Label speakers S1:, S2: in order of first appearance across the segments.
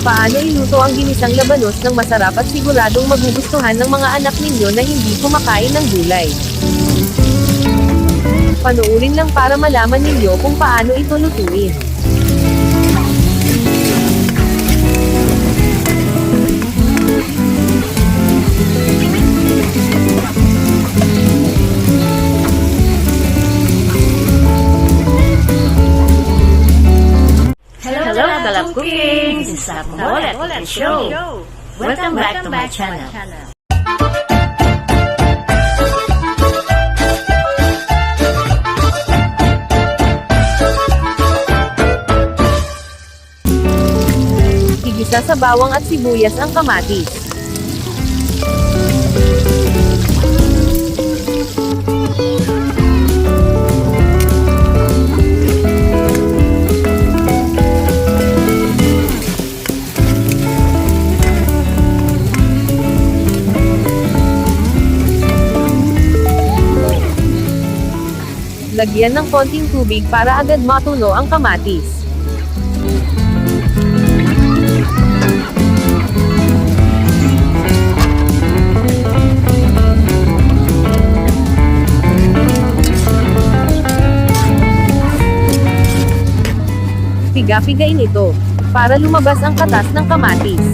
S1: Paano iluto ang ginisang labanos ng masarap at siguradong magugustuhan ng mga anak ninyo na hindi kumakain ng gulay? Panuurin lang para malaman ninyo kung paano ito lutuin.
S2: Galap Cooking! This is Apollet and Show. Welcome back to my channel.
S1: Igisa sa bawang at sibuyas ang kamatis. Lagyan ng konting tubig para agad matuno ang kamatis. Piga-pigain ito, para lumabas ang katas ng kamatis.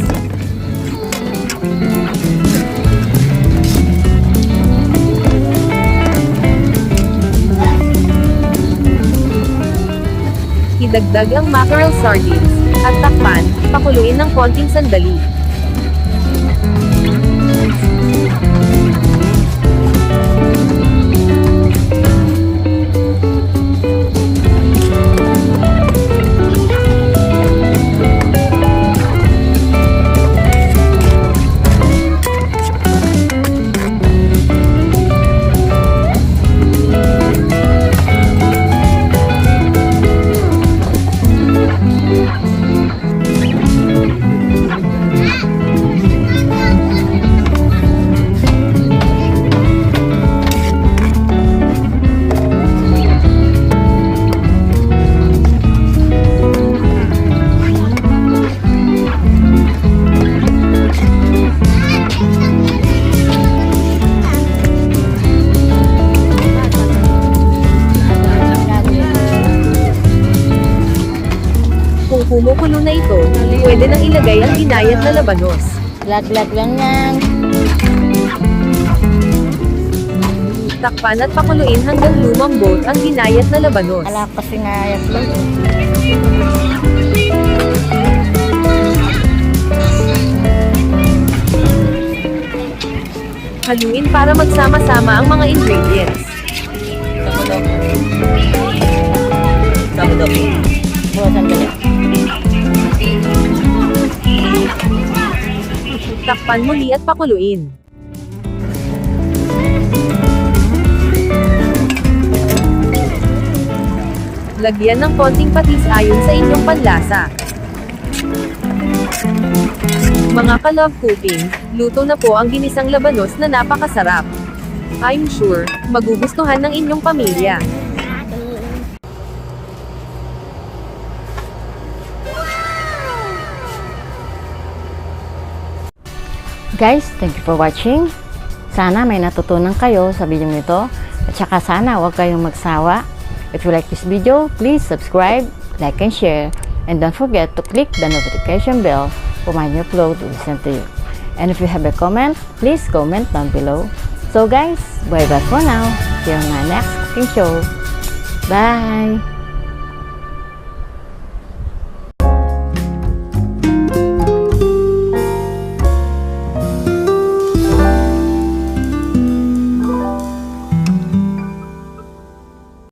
S1: Idagdag ang mackerel sardines, at takpan, pakuluin ng konting sandali. Kumukulo na ito, pwede nang ilagay ang ginayat na labanos.
S2: Lag-lag lang yan.
S1: Takpan at pakuluin hanggang lumambot ang ginayat na labanos.
S2: Ala kasi nga yan lang.
S1: Haluin para magsama-sama ang mga ingredients.
S2: Buwa sandali.
S1: Takpan muli at pakuluin. Lagyan ng konting patis ayon sa inyong panlasa. Mga ka-love cooking, luto na po ang ginisang labanos na napakasarap. I'm sure, magugustuhan ng inyong pamilya.
S2: Guys, thank you for watching. Sana may natutunan kayo sa video nito. At saka sana huwag kayong magsawa. If you like this video, please subscribe, like, and share. And don't forget to click the notification bell for my new upload to listen to you. And if you have a comment, please comment down below. So guys, bye bye for now. See you on my next cooking show. Bye!